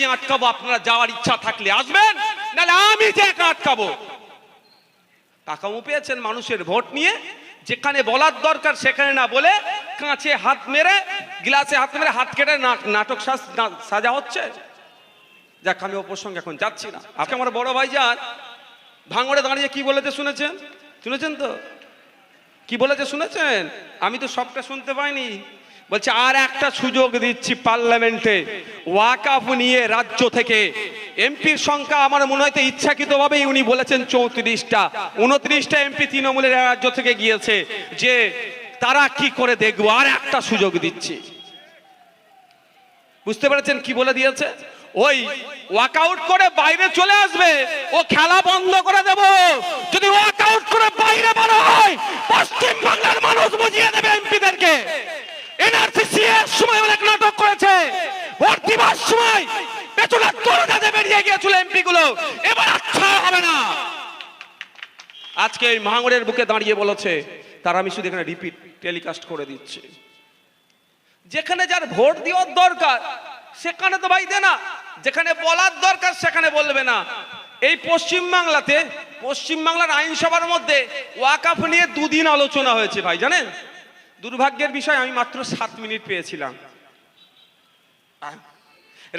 যে আটকাবো, আপনারা যাওয়ার ইচ্ছা থাকলে আসবেন, নাহলে আমি যে একা আটকাবো। টাকাও পেয়েছেন মানুষের ভোট নিয়ে, যেখানে বলার দরকার সেখানে না বলে কাঁচে হাত মেরে, গ্লাসে হাত মেরে হাত কেটে নাটক সাজা হচ্ছে। যাক, আমি ওপর সঙ্গে এখন যাচ্ছি না। আজকে আমার বড় ভাই যান। ভাঙড়ে দাঁড়িয়ে কি বলেছে শুনেছেন? শুনেছেন তো? কি বলেছে শুনেছেন? আমি তো সবটা শুনতে পাইনি। বলছে, আর একটা সুযোগ দিচ্ছি পার্লামেন্টে। ওয়াকাফ নিয়ে রাজ্য থেকে। এমপির সংখ্যা আমার মনে হয় ইচ্ছাকৃতভাবেই উনি বলেছেন চৌত্রিশটা। উনত্রিশটা এমপি তৃণমূলের রাজ্য থেকে গিয়েছে যে তারা কি করে দেখব, আর একটা সুযোগ দিচ্ছি। বুঝতে পেরেছেন কি বলে দিয়েছে? ওই ওয়াকআউট করে বাইরে চলে আসবে, ও খেলা বন্ধ করে দেব। যদি ওয়াকআউট করে বাইরে বেরো হয় পশ্চিম বাংলার মানুষ বুঝিয়ে দেবে এমপিদেরকে। এনআরসি এর সময় অনেক নাটক করেছে। ভোট দিবার সময় পেছনে গিয়েছিল এমপি গুলো এবার আচ্ছা হবে না। আজকে এই ভাঙড়ের বুকে দাঁড়িয়ে বলেছে, তার আমি শুধু এখানে রিপিট টেলিকাস্ট করে দিচ্ছি। যেখানে যার ভোট দেওয়ার দরকার, সেখানে তো ভাই দে না। যেখানে বলার দরকার, সেখানে বলবে না। এই পশ্চিম বাংলাতে, পশ্চিম বাংলার আইনসভার মধ্যে ওয়াকাফ নিয়ে দুদিন আলোচনা হয়েছে ভাই, জানেন? দুর্ভাগ্যের বিষয় আমি মাত্র সাত মিনিট পেয়েছিলাম।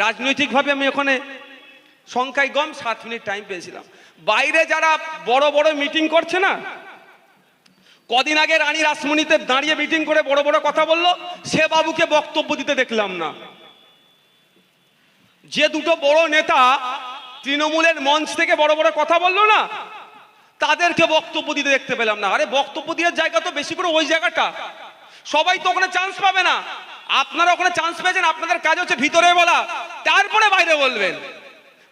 রাজনৈতিকভাবে আমি ওখানে সংখ্যায় কম সাত মিনিট টাইম পেয়েছিলাম। বাইরে যারা বড় বড় মিটিং করছে না, কদিন আগে রানী রাসমণিতে দাঁড়িয়ে মিটিং করে বড় বড় কথা বলল, সে বাবুকে বক্তব্য দিতে দেখলাম না। যে দুটো বড় নেতা তৃণমূলের মঞ্চ থেকে বড় বড় কথা বলল না, তাদেরকে বক্তব্য দিতে দেখতে পেলাম না। আরে বক্তব্য দেওয়ার জায়গা তো বেশি করে ওই জায়গাটা। সবাই তো ওখানে চান্স পাবে না। আপনারা ওখানে চান্স পেয়েছেন, আপনাদের কাজ হচ্ছে ভিতরে বলা, তারপরে বাইরে বলবেন।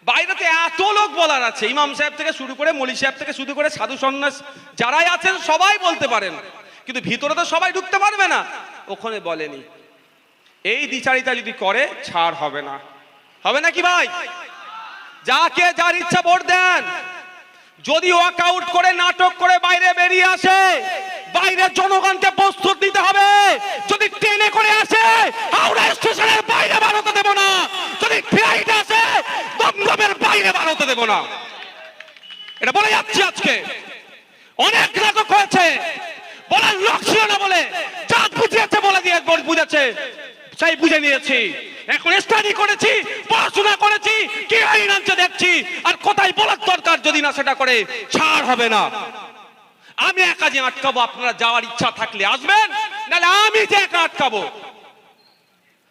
বাইরে তো এত লোক বলার আছে। ইমাম সাহেব থেকে শুরু করে মলি সাহেব থেকে শুরু করে সাধু সন্ন্যাস যারাই আছেন, সবাই বলতে পারেন। কিন্তু ভিতরে তো সবাই ঢুকতে পারবে না। ওখানে বলেনি। এই দ্বিচারিতা যদি করে, ছাড় হবে না। হবে না কি ভাই? যাকে যার ইচ্ছা ভোট দেন। যদি ওয়াকআউট করে, নাটক করে বাইরে বেরিয়ে আসে বাইরের জনগণকে প্রস্তুত নিতে হবে। যদি ট্রেনে করে আসে, হাওড়া স্টেশনের বাইরে বাড়াতে দেব না। যদি ফ্লাইট আসে, দমদমের বাইরে বাড়াতে দেব না। এটা বলে যাচ্ছি আজকে। অনেক নাটক হয়েছে। বলার লোক ছিল না বলে যা বুঝিয়েছে বলে দিয়ে বুঝেছে। সেই বুঝে নিয়েছি। এখন স্টাডি করেছি, পড়াশোনা করেছি, কি আইন আনছে দেখছি। আর কোথায় বলার দরকার যদি না সেটা করে, ছাড় হবে না। আমি একা যে আটকাবো, আপনারা যাওয়ার ইচ্ছা থাকলে আসবেন, নাহলে আমি যে একা আটকাবো।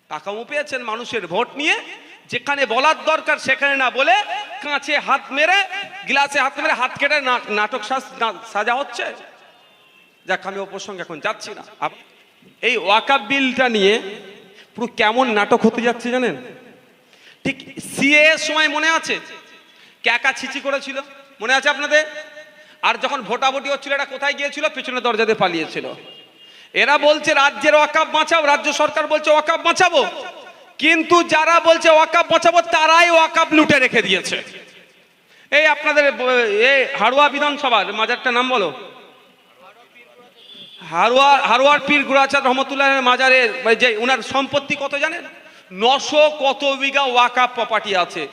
টাকাও পেয়েছেন মানুষের ভোট নিয়ে, যেখানে বলার দরকার সেখানে না বলে কাঁচে হাত মেরে, গ্লাসে হাত মেরে হাত কেটে নাটক সাজ- হচ্ছে? যাক, আমি ওপর সঙ্গে এখন যাচ্ছি না। এই ওয়াকাপ বিলটা নিয়ে পুরো কেমন নাটক হতে যাচ্ছে জানেন? ঠিক সিএ সময় মনে আছে? ক্যাকা ছিচি করেছিল। মনে আছে আপনাদের? আর যখন ভোটাভুটি হচ্ছিল এটা কোথায় গিয়েছিল? পেছনে দরজাতে পালিয়েছিল। এরা বলছে, রাজ্যের ওয়াকাপ বাঁচাও, রাজ্য সরকার বলছে ওয়াকাপ বাঁচাবো। কিন্তু যারা বলছে ওয়াকাপ বাঁচাবো, তারাই ওয়াকাপ লুটে রেখে দিয়েছে। এই আপনাদের এই হাড়ুয়া বিধানসভার, মাজারটা নাম বলো। হারোয়ার হারোয়ার পীর গুরাচাঁদ রহমতুল্লাহ মাজারের মানে যে ওনার সম্পত্তি কত জানেন? নশো কত বিঘা ওয়াকা প্রপার্টি আছে।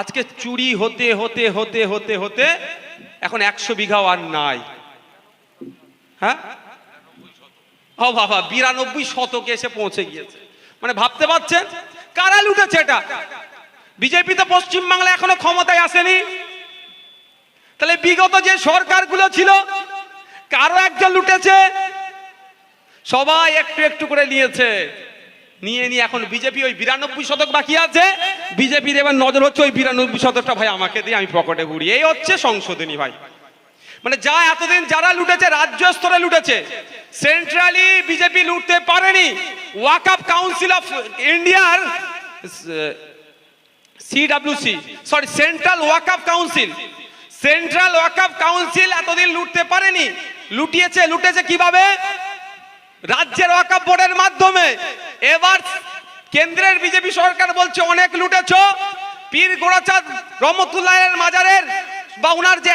আজকে চুরি হতে হতে হতে হতে হতে এখন একশো বিঘাও আর নাই। হ্যাঁ? ও বাবা, বিরানব্বই শতকে এসে পৌঁছে গিয়েছে। মানে ভাবতে পারছেন? কারা লুটেছে এটা? বিজেপি তো পশ্চিমবাংলা এখনও ক্ষমতায় আসেনি। তাহলে বিগত যে সরকারগুলো ছিল, কারও একজন লুটেছে? সবাই একটু একটু করে নিয়েছে। নিয়ে নিয়ে এখন বিজেপি ওই বিরানব্বই শতক বাকি আছে। বিজেপির এবার নজর হচ্ছে ওই বিরানব্বই শতকটা ভাই আমাকে দিয়ে আমি পকেটে ভরি এই হচ্ছে সংশোধনী ভাই। মানে যা এতদিন যারা লুটেছে, রাজ্য স্তরে লুটেছে সেন্ট্রালি বিজেপি লুটতে পারেনি। ওয়াকআপ কাউন্সিল অফ ইন্ডিয়ার CWC sorry central Waqf council central Waqf council এতদিন লুটতে পারেনি। লুটিয়েছে, লুটেছে কীভাবে? রাজ্যের ওয়াকআপ বোর্ডের মাধ্যমে এবার কেন্দ্রের বিজেপি সরকার বলছে, অনেক লুটেছ। পীর গোড়াচাঁদ রহমতুল্লাহের মাজারের বা ওনার যে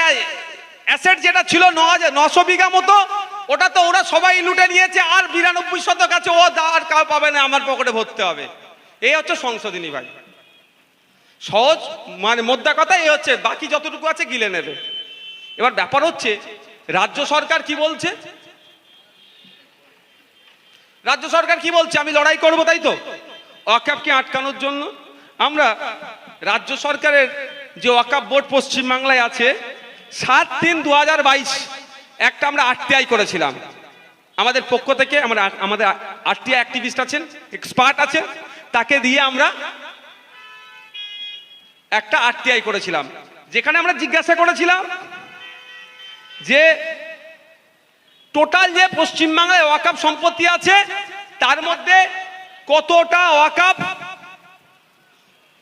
অ্যাসেট যেটা ছিল ন হাজার, নশো বিঘা মতো, ওটা তো ওরা সবাই লুটে নিয়েছে আর বিরানব্বই শতক আছে, ও আর কাউ পাবে না, আমার পকেটে ভরতে হবে। এই হচ্ছে সংশোধনী ভাই। সহজ মানে মোদ্দা কথা, এই হচ্ছে বাকি যতটুকু আছে গিলে নেবে। এবার ব্যাপার হচ্ছে, রাজ্য সরকার কি বলছে? রাজ্য সরকার কি বলছে? আমি লড়াই করব, তাই তো? ওয়াকাপকে আটকানোর জন্য আমরা রাজ্য সরকারের যে ওয়াকাপ বোর্ড পশ্চিমবাংলায় আছে, সাত তিন দু একটা আমরা আরটিআই করেছিলাম। আমাদের পক্ষ থেকে আমরা আমাদের আরটিআই অ্যাক্টিভিস্ট আছেন এক্সপার্ট আছেন, তাকে দিয়ে আমরা একটা আরটিআই করেছিলাম। যেখানে আমরা জিজ্ঞাসা করেছিলাম যে টোটাল যে পশ্চিমবাংলায় ওয়াকাপ সম্পত্তি আছে, তার মধ্যে কতটা ওয়াকাপ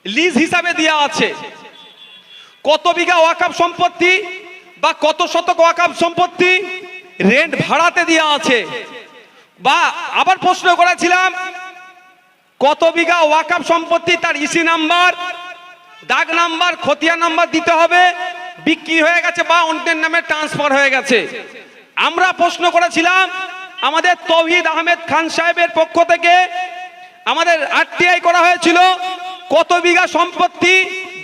লিজ হিসাবে দেওয়া আছে? কত বিঘা ওয়াকাপ সম্পত্তি বা কত শতক ওয়াকাপ সম্পত্তি রেন্ট ভাড়াতে দেওয়া আছে? বা আবার প্রশ্ন করেছিলাম, কত বিঘা ওয়াকাপ সম্পত্তি তার ইসি নাম্বার দাগ নাম্বার খতিয়া নাম্বার দিতে হবে, বিক্রি হয়ে গেছে বা অন্যের নামে ট্রান্সফার হয়ে গেছে? আমরা প্রশ্ন করেছিলাম, আমাদের তৌহিদ আহমেদ খান সাহেবের পক্ষ থেকে আমাদের আরটিআই করা হয়েছিল, কত বিঘা সম্পত্তি,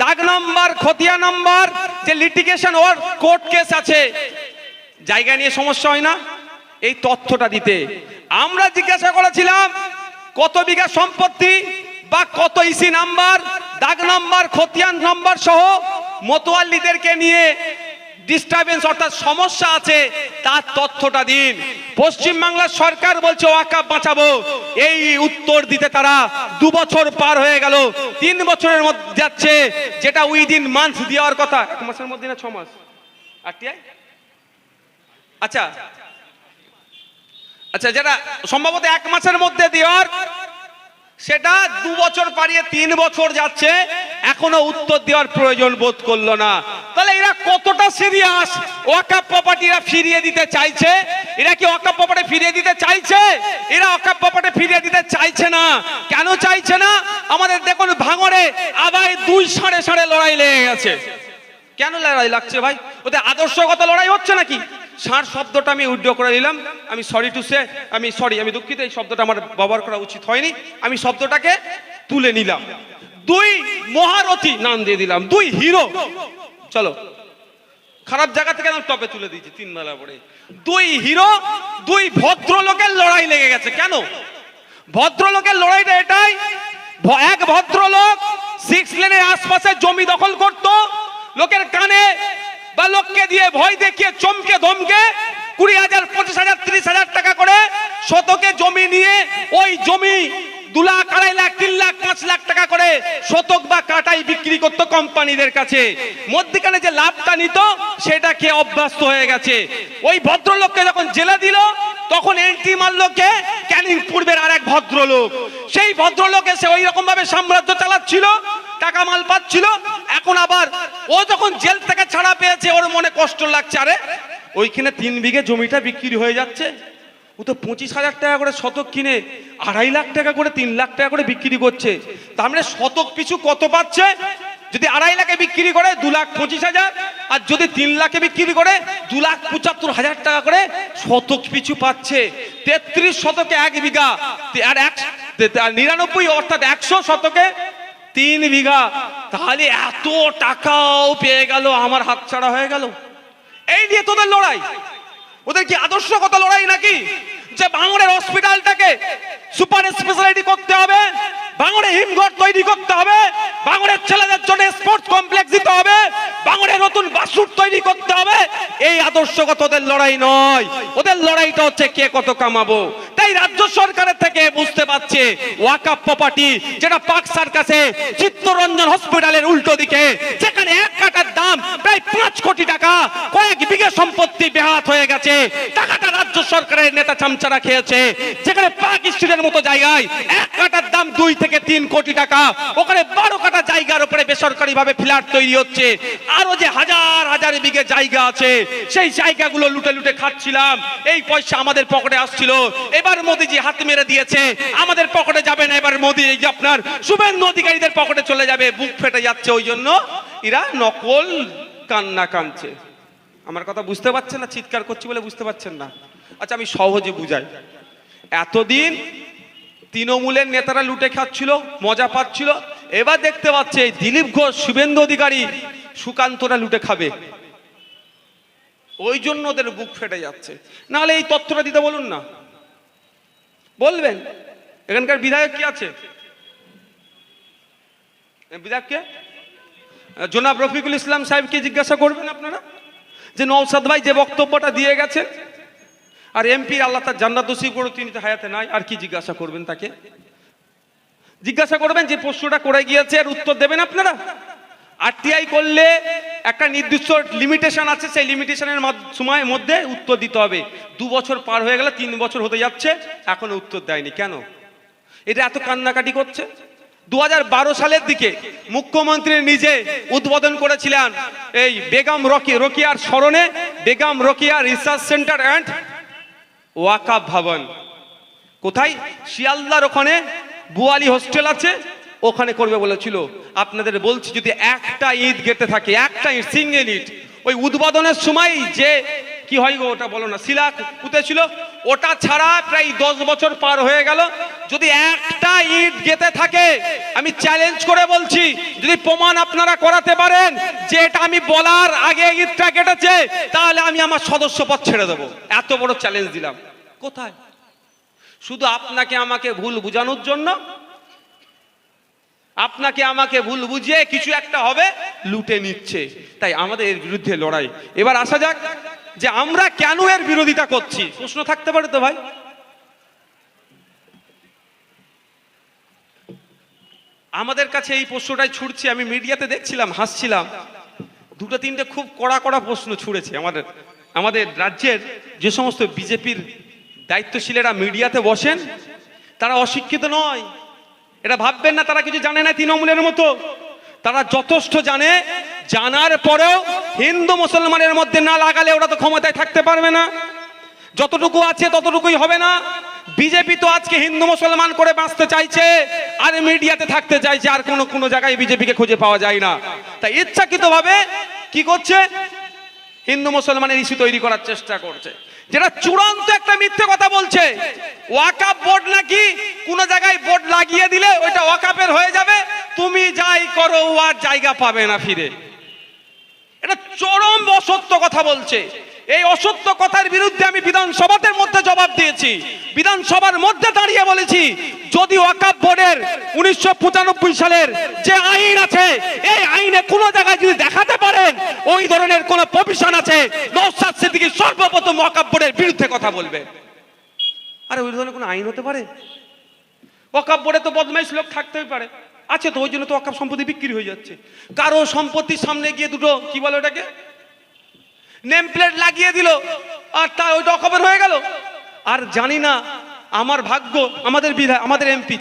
দাগ নাম্বার, খতিয়া নাম্বার, যে লিটিগেশন ওর কোর্ট কেস আছে। জায়গা নিয়ে সমস্যা হয় না, এই তথ্যটা দিতে। আমরা জিজ্ঞাসা করেছিলাম, কত বিঘা সম্পত্তি বা কত ইসি নাম্বার, দাগ নাম্বার, খতিয়ান নাম্বার সহ মতোয়াল্লিদেরকে নিয়ে ডিস্টারবেন্স অর্থাৎ সমস্যা আছে, তার তথ্যটা দিন। পশ্চিমবাংলার সরকার বলছে ওয়াকাপ বাঁচাবো। এই উত্তর দিতে তারা দু বছর পার হয়ে গেল। তিন বছরের মধ্যে যাচ্ছে, যেটা উইদিন মান্থ দেওয়ার কথা। এক মাসের মধ্যে না ছ মাস? আর আচ্ছা। আচ্ছা যেটা সম্ভবত এক মাসের মধ্যে দেওয়ার সেটা দু বছর পারিয়ে তিন বছর যাচ্ছে, এখনও উত্তর দেওয়ার প্রয়োজন বোধ করল না। তাহলে এরা কতটা সিরিয়াস ওয়াকাপ প্রপার্টিরা ফিরিয়ে দিতে চাইছে? এরা কি ওয়াকাপ প্রপার্টি ফিরিয়ে দিতে চাইছে? এরা ওয়াকাপ প্রপার্টি ফিরিয়ে দিতে চাইছে না। কেন চাইছে না? আমাদের দেখুন ভাঙরে আবার দুই সাড়ে সাড়ে লড়াই লেগে গেছে। কেন লড়াই লাগছে ভাই? ওদের আদর্শগত লড়াই হচ্ছে নাকি? ষাঁড় শব্দটা আমি উড্ড করে নিলাম। আমি সরি টু সে আমি সরি আমি দুঃখিত, এই শব্দটা আমার ব্যবহার করা উচিত হয়নি। আমি শব্দটাকে তুলে নিলাম। দুই মহারথী নাম দিয়ে দিলাম। দুই হিরো। চলো। খারাপ জায়গা থেকে আমি টপে তুলে দিয়েছি তিন বেলা পরে। দুই হিরো, দুই ভদ্রলোকের লড়াই লেগে গেছে। কেন? ভদ্রলোকের লড়াইটা এটাই। এক ভদ্রলোক সিক্স লেনের আশপাশে জমি দখল করত। লোকের কানে বা লোককে দিয়ে ভয় দেখিয়ে চমকে ধমকে কুড়ি হাজার, পঁচিশ হাজার, ত্রিশ হাজার টাকা করে শতকে জমি নিয়ে ওই জমি দু লাখ, আড়াই লাখ, তিন লাখ, পাঁচ লাখ টাকা করে শতক বা কাটাই বিক্রি করতো কোম্পানিদের কাছে। মধ্যিখানে যে লাভটা নিত, সেটা খেয়ে অভ্যস্ত হয়ে গেছে। ওই ভদ্রলোককে যখন জেলে দিল তখন এন্ট্রি মারলো কে? ক্যানিং পূর্বের আর এক ভদ্রলোক। সেই ভদ্রলোক এসে ওই রকম ভাবে সাম্রাজ্য চালাচ্ছিল, টাকা মাল পাচ্ছিল। এখন আবার ও যখন জেল থেকে ছাড়া পেয়েছে, ওর মনে কষ্ট লাগছে। আরে, ওইখানে তিন বিঘে জমিটা বিক্রি হয়ে যাচ্ছে। ও তো পঁচিশ হাজার টাকা করে শতক কিনে আড়াই লাখ টাকা করে, তিন লাখ টাকা করে বিক্রি করছে। তার মানে শতক পিছু কত পাচ্ছে? যদি আড়াই লাখে বিক্রি করে দু লাখ পঁচিশ হাজার, আর যদি তিন লাখে বিক্রি করে দু লাখ পঁচাত্তর হাজার টাকা করে শতক পিছু পাচ্ছে। তেত্রিশ শতকে এক বিঘা আর এক নিরানব্বই অর্থাৎ একশো শতকে তিন বিঘা। তাহলে এত টাকাও পেয়ে গেল, আমার হাতছাড়া হয়ে গেল। এই নিয়ে তোদের লড়াই। ওদের কি আদর্শগত লড়াই নাকি? যে বাংলার হসপিটালটাকে সুপার স্পেশালিটি করতে হবে? ভাঙড়ে হিমঘর তৈরি করতে হবে। ভাঙড়ের ছেলেদের জন্য স্পোর্টস কমপ্লেক্স দিতে হবে। ভাঙড়ে নতুন বাসুর তৈরি করতে হবে। এই আদর্শগত ওদের লড়াই নয়। ওদের লড়াইটা হচ্ছে কে কত কামাবো। তাই রাজ্য সরকারের থেকে বুঝতে পারছে ওয়াকাপ প্রপার্টি যেটা পাক সার্কাসে চিত্তরঞ্জন হসপিটালের উল্টো দিকে, যেখানে এক কাটার দাম প্রায় পাঁচ কোটি টাকা, কয়েক বিঘে সম্পত্তি বেহাত হয়ে গেছে। টাকাটা রাজ্য সরকারের নেতা চামচারা খেয়েছে। যেখানে পাক স্ট্রিটের মতো জায়গায় এক কাটার দাম দুই থেকে তিন কোটি টাকা। ওখানে বারো কাটা জায়গার উপরে বেসরকারি ভাবে ফ্ল্যাট তৈরি হচ্ছে। আরও যে হাজার হাজার বিঘে জায়গা আছে, সেই জায়গাগুলো লুটে লুটে খাচ্ছিলাম। এই পয়সা আমাদের পকেটে আসছিল। এবার মোদিজি হাত মেরে দিয়েছে। আমাদের পকেটে যাবে না। এবার মোদি আপনার শুভেন্দু অধিকারীদের পকেটে চলে যাবে। বুক ফেটে যাচ্ছে। ওই জন্য এরা নকল কান্না কানছে আমার কথা বুঝতে পারছেন না? চিৎকার করছি বলে বুঝতে পারছেন না? আচ্ছা আমি সহজে বুঝাই। এতদিন তৃণমূলের নেতারা লুটে খাচ্ছিল মজা পাচ্ছিল। এবার দেখতে পাচ্ছে দিলীপ ঘোষ শুভেন্দু অধিকারী সুকান্তরা লুটে খাবে। ওই জন্য ওদের বুক ফেটে যাচ্ছে। নাহলে এই তথ্যটা দিতে বলুন না। বলবেন। এখানকার বিধায়ক কি আছে? এ, বিধায়ককে জনাব রফিকুল ইসলাম সাহেবকে জিজ্ঞাসা করবেন আপনারা? যে নৌসাদ ভাই যে বক্তব্যটা দিয়ে গেছে, আর এমপি আল্লাহ তার জান্নাত নসিব করে তিনি তো হায়াতে নাই, আর কি জিজ্ঞাসা করবেন তাকে? জিজ্ঞাসা করবেন যে প্রশ্নটা করে গিয়েছে, আর উত্তর দেবেন আপনারা? আরটিআই করলে একটা নির্দিষ্ট লিমিটেশন আছে, সেই লিমিটেশনের সময়ের মধ্যে উত্তর দিতে হবে। দু বছর পার হয়ে গেলে তিন বছর হতে যাচ্ছে, এখনও উত্তর দেয়নি। কেন? এটা এত কান্নাকাটি করছে? দু হাজার বারো সালের দিকে মুখ্যমন্ত্রী নিজে উদ্বোধন করেছিলেন এই বেগম রকি রকিয়ার স্মরণে, Begum Rokeya research centre and Waqf ভবন। কোথায়? শিয়ালদার ওখানে। বুয়ালি হোস্টেল আছে। ওখানে করবে বলেছিল। আপনাদের বলছি, যদি একটা ঈদ গেতে থাকে, একটা ঈদ সিঙ্গেল ঈদ, ওই উদ্বোধনের সময় যে কি হয় গো ওটা বলো না? শিলা পুঁতেছিল ওটা ছাড়া প্রায় দশ বছর পার হয়ে গেল। যদি একটা ঈদ গেতে থাকে, আমি চ্যালেঞ্জ করে বলছি, যদি প্রমাণ আপনারা করাতে পারেন যে এটা আমি বলার আগে ঈদটা কেটেছে তাহলে আমি আমার সদস্য পদ ছেড়ে দেবো। এত বড় চ্যালেঞ্জ দিলাম। কোথায়? শুধু আপনাকে আমাকে ভুল বোঝানোর জন্য আপনাকে আমাকে ভুল বুঝিয়ে কিছু একটা হবে, লুটে নিচ্ছে। তাই আমাদের এর বিরুদ্ধে লড়াই। এবার আসা যাক যে আমরা কেন এর বিরোধিতা করছি। প্রশ্ন থাকতে পারে তো ভাই? আমাদের কাছে এই প্রশ্নটাই ছুটছে, আমি মিডিয়াতে দেখছিলাম, হাসছিলাম। দুটো তিনটে খুব কড়া কড়া প্রশ্ন ছুড়েছে আমাদের আমাদের রাজ্যের যে সমস্ত বিজেপির দায়িত্বশীলেরা মিডিয়াতে বসেন, তারা অশিক্ষিত নয়। এটা ভাববেন না, তারা কিছু জানে না তৃণমূলের মতো। তারা যথেষ্ট জানে, জানার পরেও হিন্দু মুসলমানের মধ্যে না লাগালে ওরা তো ক্ষমতায় থাকতে পারবে না। যতটুকু আছে ততটুকুই হবে না। বিজেপি তো আজকে হিন্দু মুসলমান করে বাঁচতে চাইছে, আর মিডিয়াতে থাকতে চাইছে, আর কোনো কোনো জায়গায় বিজেপিকে খুঁজে পাওয়া যায় না। তাই ইচ্ছাকৃতভাবে কি করছে? হিন্দু মুসলমানের ইস্যু তৈরি করার চেষ্টা করছে। যেটা চূড়ান্ত একটা মিথ্যে কথা বলছে ওয়াকাপ বোর্ড নাকি কোন জায়গায় বোর্ড লাগিয়ে দিলে ওইটা ওয়াকাপের হয়ে যাবে। তুমি যাই করো আর জায়গা পাবে না ফিরে। এটা চরম অসত্য কথা বলছে। এই অসত্য কথার বিরুদ্ধে আমি বিধানসভাদের মধ্যে জবাব দিয়েছি। বিধানসভার মধ্যে দাঁড়িয়ে বলেছি, যদি ওয়াকাপ বোর্ডের উনিশশো পঁচানব্বই সালের যে আইন আছে, এই আইনে কোনো জায়গায় যদি দেখাতে পারেন, ওই ধরনের কোন প্রভিশন আছে নৌসাদ সিদ্দিকী সর্বপ্রথম ওয়াকাপ বোর্ডের বিরুদ্ধে কথা বলবে। আরে ওই ধরনের কোনো আইন হতে পারে? ওয়াকাপ বোর্ডে তো বদমাইশ লোক থাকতেই পারে। আছে তো, ওই জন্য তো ওয়াকাপ সম্পত্তি বিক্রি হয়ে যাচ্ছে। কারও সম্পত্তির সামনে গিয়ে দুটো, কি বলে ওটাকে? নেম প্লেট লাগিয়ে দিল, আর তা ওইটা অকপের হয়ে গেল। আর জানি না, আমার ভাগ্য, আমাদের বিধায়, আমাদের এমপি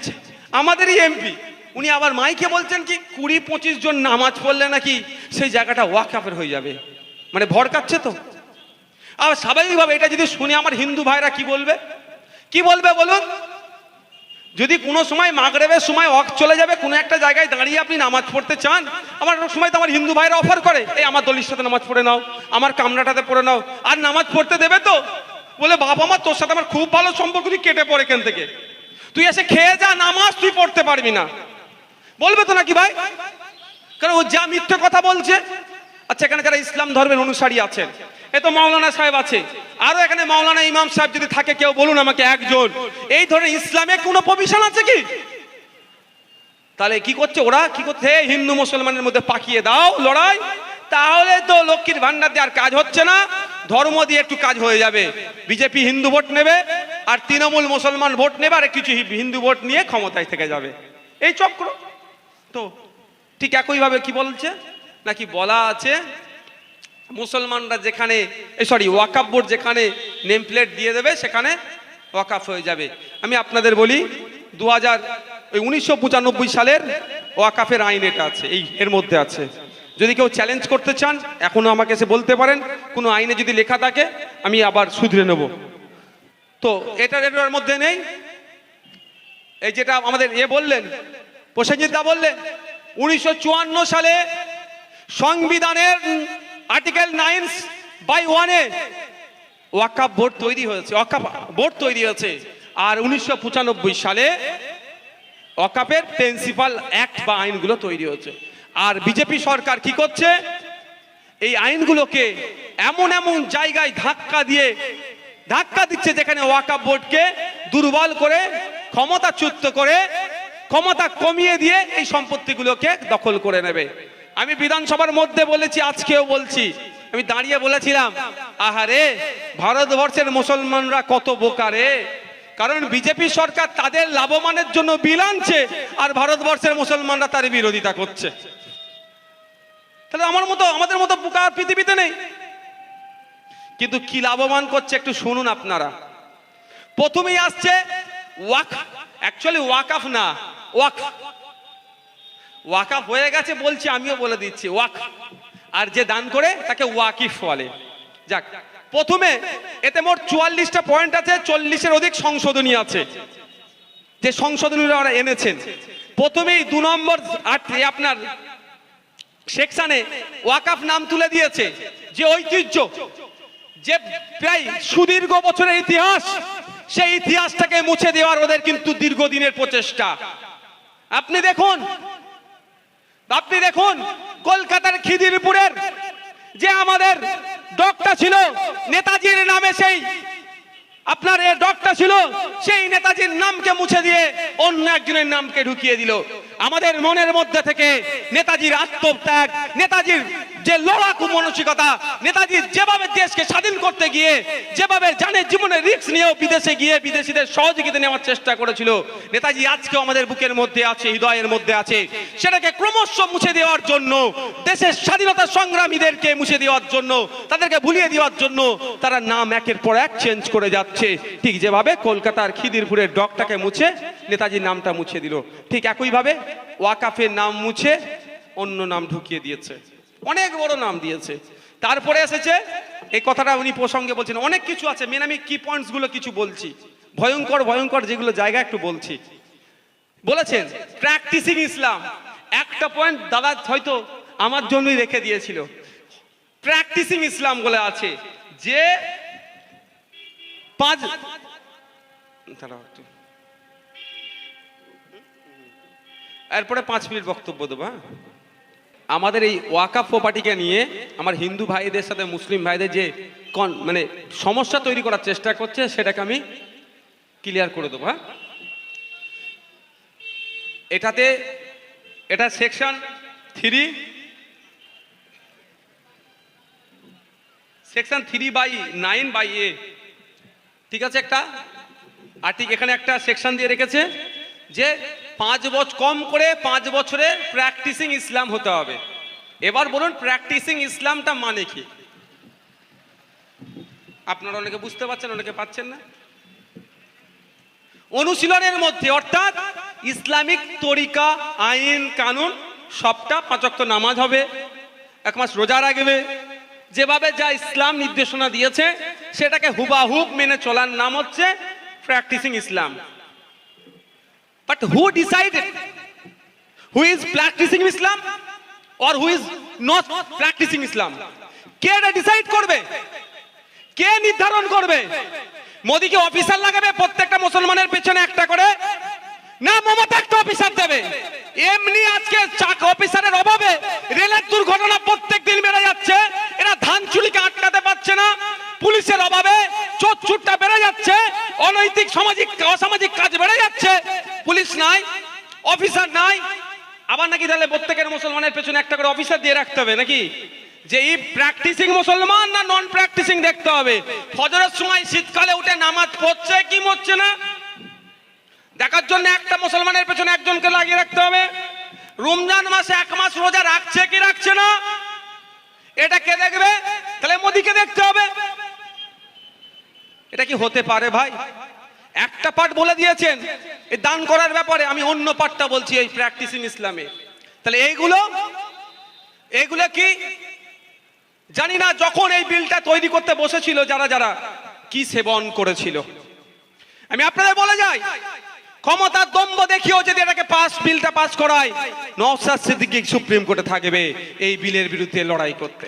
আমাদেরই এমপি। উনি আবার মাইকে বলছেন কি, কুড়ি পঁচিশ জন নামাজ পড়লে নাকি সেই জায়গাটা ওয়াকাপের হয়ে যাবে। মানে ভড়কাচ্ছে তো। আর স্বাভাবিকভাবে এটা যদি শুনে আমার হিন্দু ভাইরা কি বলবে? কি বলবে বলুন? যদি কোনো সময় মাগরেবের সময় অক চলে যাবে, কোনো একটা জায়গায় দাঁড়িয়ে আপনি নামাজ পড়তে চান আমার অনেক সময় তো আমার হিন্দু ভাইরা অফার করে, এই আমার দলির সাথে নামাজ পড়ে নাও, আমার কামরাটাতে পড়ে নাও। আর নামাজ পড়তে দেবে তো? বলে বাবা মা তোর সাথে আমার খুব ভালো সম্পর্ক, তুই কেটে পড়ে এখান থেকে। তুই এসে খেয়ে যা, নামাজ তুই পড়তে পারবি না। বলবে তো নাকি ভাই? কারণ ও যা মিথ্যে কথা বলছে আচ্ছা এখানে যারা ইসলাম ধর্মের অনুসারী আছেন এ তো মাওলানা সাহেব আছে। আরও এখানে মাওলানা ইমাম সাহেব যদি থাকে, কেউ বলুন আমাকে একজন। এই ধরনের ইসলামে কোনো প্রভিশন আছে কি? তাহলে কি করছে ওরা? কি করছে? হিন্দু মুসলমানের মধ্যে পাকিয়ে দাও লড়াই। তাহলে তো লক্ষ্মীর ভান্ডার দিয়ে আর কাজ হচ্ছে না। ধর্ম দিয়ে একটু কাজ হয়ে যাবে। বিজেপি হিন্দু ভোট নেবে, আর তৃণমূল মুসলমান ভোট নেবে, আর কিছু হিন্দু ভোট নিয়ে ক্ষমতায় থেকে যাবে। এই চক্র। তো ঠিক একইভাবে কি বলছে? নাকি বলা আছে মুসলমানরা যেখানে সরি ওয়াকাফ বোর্ড যেখানে নেম প্লেট দিয়ে দেবে, সেখানে ওয়াকাফ হয়ে যাবে। আমি আপনাদের বলি দু হাজার ওই উনিশশো পঁচানব্বই সালের ওয়াকাফের আইন এটা আছে, এই এর মধ্যে আছে। যদি কেউ চ্যালেঞ্জ করতে চান, এখনও আমাকে এসে বলতে পারেন, কোনো আইনে যদি লেখা থাকে, আমি আবার শুধরে নেব। তো এটার এটার মধ্যে নেই। এই যেটা আমাদের এ বললেন, প্রসেনজিৎ দা বললেন, উনিশশো চুয়ান্ন সালে সংবিধানের আর্টিকেল নাইন বাই ওয়ানে ওয়াকাপ বোর্ড তৈরি হয়েছে ওয়াকাপ বোর্ড তৈরি হয়েছে। আর উনিশশো পঁচানব্বই সালে অকাপের প্রিন্সিপাল অ্যাক্ট বা আইনগুলো তৈরি হচ্ছে আর বিজেপি সরকার কি করছে? এই আইনগুলোকে এমন এমন জায়গায় ধাক্কা দিয়ে, ধাক্কা দিচ্ছে যেখানে ওয়াকাপ বোর্ডকে দুর্বল করে, ক্ষমতাচ্যুত করে, ক্ষমতা কমিয়ে দিয়ে এই সম্পত্তিগুলোকে দখল করে নেবে। আমি বিধানসভার মধ্যে বলেছি, আজকেও বলছি। আমি দাঁড়িয়ে বলেছিলাম আহারে ভারতবর্ষের মুসলমানরা কত বোকারে কারণ বিজেপি সরকার তাদের লাভবানের জন্য বিল আনছে, আর ভারতবর্ষের মুসলমানরা তার বিরোধিতা করছে। তাহলে আমার মতো, আমাদের মতো বোকা পৃথিবীতে নেই। কিন্তু কি লাভবান করছে একটু শুনুন আপনারা। প্রথমেই আসছে ওয়াক অ্যাকচুয়ালি ওয়াকাফ না ওয়াক ওয়াকাফ হয়ে গেছে বলছি, আমিও বলে দিচ্ছি, ওয়াক। আর যে দান করে, তাকে ওয়াকিফ বলে। যাক, প্রথমে এতে মোট চুয়াল্লিশটা পয়েন্ট আছে, চল্লিশের অধিক সংশোধনী আছে। যে সংশোধনীরা ওরা এনেছেন। প্রথমেই দু নম্বর আপনার সেকশানে ওয়াকাফ নাম তুলে দিয়েছে, যে ঐতিহ্য, যে প্রায় সুদীর্ঘ বছরের ইতিহাস, সেই ইতিহাসটাকে মুছে দেওয়ার ওদের কিন্তু দীর্ঘদিনের প্রচেষ্টা। আপনি দেখুন আপনি দেখুন, কলকাতার খিদিরপুরের যে আমাদের ডকটা ছিল, নেতাজির নামে সেই, আপনার এ ডকটা ছিল, সেই নেতাজির নামকে মুছে দিয়ে অন্য একজনের নামকে ঢুকিয়ে দিল। আমাদের মনের মধ্যে থেকে নেতাজির আত্মত্যাগ, নেতাজির যে লড়াকু মানসিকতা নেতাজি যেভাবে দেশকে স্বাধীন করতে গিয়ে, যেভাবে জানে জীবনে রিস্ক নিয়েও বিদেশে গিয়ে বিদেশিদের সহযোগিতা নেওয়ার চেষ্টা করেছিল, নেতাজি আজকে আমাদের বুকের মধ্যে আছে, হৃদয়ের মধ্যে আছে। সেটাকে ক্রমশ মুছে দেওয়ার জন্য, দেশের স্বাধীনতা সংগ্রামীদেরকে মুছে দেওয়ার জন্য, তাদেরকে ভুলিয়ে দেওয়ার জন্য তারা নাম একের পর এক চেঞ্জ করে যাচ্ছে। ঠিক যেভাবে কলকাতার খিদিরপুরের ডকটাকে মুছে নেতাজির নামটা মুছে দিল। ঠিক একইভাবে ওয়াকাফের নাম মুছে অন্য নাম ঢুকিয়ে দিয়েছে। অনেক বড় নাম দিয়েছে। তারপরে এসেছে, এই কথাটা উনি প্রসঙ্গে বলছেন, অনেক কিছু আছে। মেন আমি কি পয়েন্টসগুলো কিছু বলছি। ভয়ঙ্কর ভয়ঙ্কর যেগুলো জায়গা একটু বলছি। বলেছেন প্র্যাকটিসিং ইসলাম একটা পয়েন্ট দাদা হয়তো আমার জন্যই রেখে দিয়েছিল। প্র্যাকটিসিং ইসলাম বলে আছে যে পাঁচ হাজার এরপরে পাঁচ মিনিট বক্তব্য দেবো হ্যাঁ? আমাদের এই ওয়াকাফ প্রপার্টিকে নিয়ে আমার হিন্দু ভাইদের সাথে মুসলিম ভাইদের যে কন মানে সমস্যা তৈরি করার চেষ্টা করছে, সেটাকে আমি ক্লিয়ার করে দেবো হ্যাঁ? এটাতে, এটা section three section three by nine by A ঠিক আছে একটা? আর ঠিক এখানে একটা সেকশন দিয়ে রেখেছে। যে পাঁচ বছর কম করে পাঁচ বছরে প্র্যাকটিসিং ইসলাম হতে হবে। এবার বলুন প্র্যাকটিসিং ইসলামটা মানে কি? আপনারা অনেকে বুঝতে পারছেন, অনেকে পাচ্ছেন না? অনুশীলনের মধ্যে, অর্থাৎ ইসলামিক তরিকা, আইন, কানুন, সবটা পাঁচক্ত নামাজ হবে। এক মাস রোজা রাখবে। যেভাবে যা ইসলাম নির্দেশনা দিয়েছে, সেটাকে হুবাহুব মেনে চলার নাম হচ্ছে practising Islam but who decided who is practising Islam or who is not practising Islam কে ডিসাইড করবে? কে নির্ধারণ করবে? মোদিকে অফিসার লাগাবে, প্রত্যেকটা মুসলমানের পেছনে একটা করে? না, মমতা একটা অফিসার দেবে। এমনি আজকে চাক অফিসারের অভাবে রেলের দুর্ঘটনা প্রত্যেক দিন বেড়ে যাচ্ছে। এরা চুলিকে আটকাতে পারছে না। পুলিশের অভাবে চোর চুটটা বেড়ে যাচ্ছে, অনৈতিক সামাজিক, অসামাজিক কাজ বেড়ে যাচ্ছে। পুলিশ নাই, অফিসার নাই। আবার নাকি তাহলে প্রত্যেকের মুসলমানের পেছনে একটা করে অফিসার দিয়ে রাখতে হবে নাকি? যে এই প্র্যাকটিসিং মুসলমান না নন প্র্যাকটিসিং দেখতে হবে? ফজরের সময় শীতকালে উঠে নামাজ পড়ছে কি মরছে না? দেখার জন্য একটা মুসলমানের পেছনে একজনকে লাগিয়ে রাখতে হবে। রমজান মাসে এক মাস রোজা রাখছে কি রাখছে না? এটা কে দেখবে? তাহলে মোদিকে দেখতে হবে। এটা কি হতে পারে ভাই? একটা পার্ট বলে দিয়েছেন, এই দান করার ব্যাপারে আমি অন্য পাঠটা বলছি এই প্র্যাকটিসিং ইসলামে। তাহলে এইগুলো এইগুলো কি? জানি না, যখন এই বিলটা তৈরি করতে বসেছিল যারা যারা, কি সেবন করেছিল। আমি আপনাদের বলে যাই ক্ষমতার দম্ভ দেখিও যদি এটাকে পাস বিলটা পাস করায় নওসাদ সিদ্দিকী সুপ্রিম কোর্টে থাকবে এই বিলের বিরুদ্ধে লড়াই করতে।